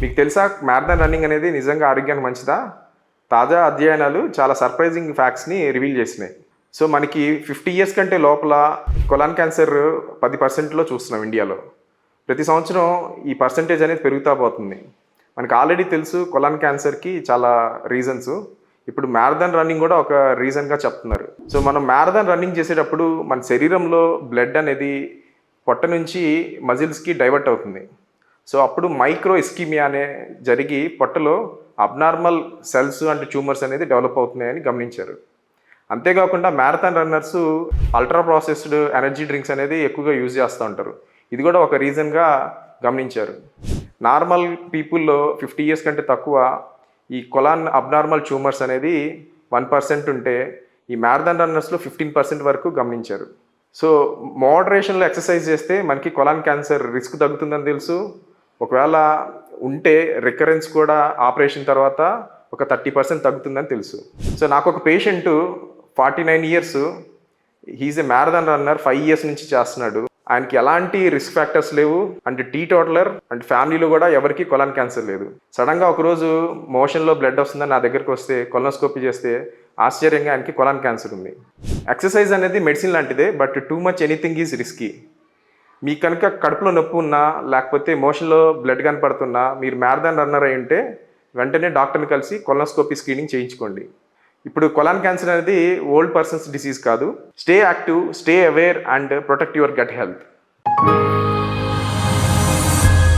మీకు తెలుసా marathon running అనేది నిజంగా ఆరోగ్యానికి మంచిదా? తాజా అధ్యయనాలు చాలా సర్ప్రైజింగ్ ఫ్యాక్ట్స్ని రివీల్ చేసినాయి. సో మనకి ఫిఫ్టీ ఇయర్స్ కంటే లోపల కొలాన్ క్యాన్సర్ పది పర్సెంట్లో చూస్తున్నాం ఇండియాలో. ప్రతి సంవత్సరం ఈ పర్సంటేజ్ అనేది పెరుగుతా పోతుంది. మనకు ఆల్రెడీ తెలుసు కొలాన్ క్యాన్సర్కి చాలా రీజన్స్ ఇప్పుడు మ్యారథాన్ రన్నింగ్ కూడా ఒక రీజన్గా చెప్తున్నారు. సో మనం మ్యారథాన్ రన్నింగ్ చేసేటప్పుడు మన శరీరంలో బ్లడ్ అనేది పొట్ట నుంచి మజిల్స్కి డైవర్ట్ అవుతుంది. సో అప్పుడు మైక్రో ఇస్కీమియా అనే జరిగి పొట్టలో అబ్నార్మల్ సెల్స్ అండ్ ట్యూమర్స్ అనేది డెవలప్ అవుతున్నాయని గమనించారు. అంతేకాకుండా marathon runners ultra processed energy drinks అనేది ఎక్కువగా యూజ్ చేస్తూ ఉంటారు. ఇది కూడా ఒక రీజన్గా గమనించారు. నార్మల్ పీపుల్లో ఫిఫ్టీ ఇయర్స్ కంటే తక్కువ ఈ కొలాన్ అబ్నార్మల్ ట్యూమర్స్ అనేది వన్ పర్సెంట్ ఉంటే ఈ మ్యారథాన్ రన్నర్స్లో ఫిఫ్టీన్ పర్సెంట్ వరకు గమనించారు. సో మోడరేషన్లో ఎక్సర్సైజ్ చేస్తే మనకి కొలాన్ క్యాన్సర్ రిస్క్ తగ్గుతుందని తెలుసు. ఒకవేళ ఉంటే రికరెన్స్ కూడా ఆపరేషన్ తర్వాత ఒక థర్టీ పర్సెంట్ తగ్గుతుందని తెలుసు. సో నాకు ఒక patient forty nine years he's a marathon runner five years నుంచి చేస్తున్నాడు. ఆయనకి ఎలాంటి రిస్క్ ఫ్యాక్టర్స్ లేవు. అండ్ టీ టోటలర్ అండ్ ఫ్యామిలీలో కూడా ఎవరికి కొలాన్ క్యాన్సర్ లేదు. సడన్గా ఒకరోజు మోషన్లో బ్లడ్ వస్తుందని నా దగ్గరికి వస్తే కొలనోస్కోపీ చేస్తే ఆశ్చర్యంగా ఆయనకి కొలాన్ క్యాన్సర్ ఉంది. ఎక్సర్సైజ్ అనేది మెడిసిన్ లాంటిదే but too much anything is risky మీకు కనుక కడుపులో నొప్పి ఉన్నా లేకపోతే మోషన్లో బ్లడ్ కనపడుతున్నా మీరు మ్యారథాన్ రన్నర్ అయి ఉంటే వెంటనే డాక్టర్ని కలిసి కొలనోస్కోపీ స్క్రీనింగ్ చేయించుకోండి. ఇప్పుడు కొలాన్ క్యాన్సర్ అనేది ఓల్డ్ పర్సన్స్ డిసీజ్ కాదు. Stay active stay aware and protect your gut health.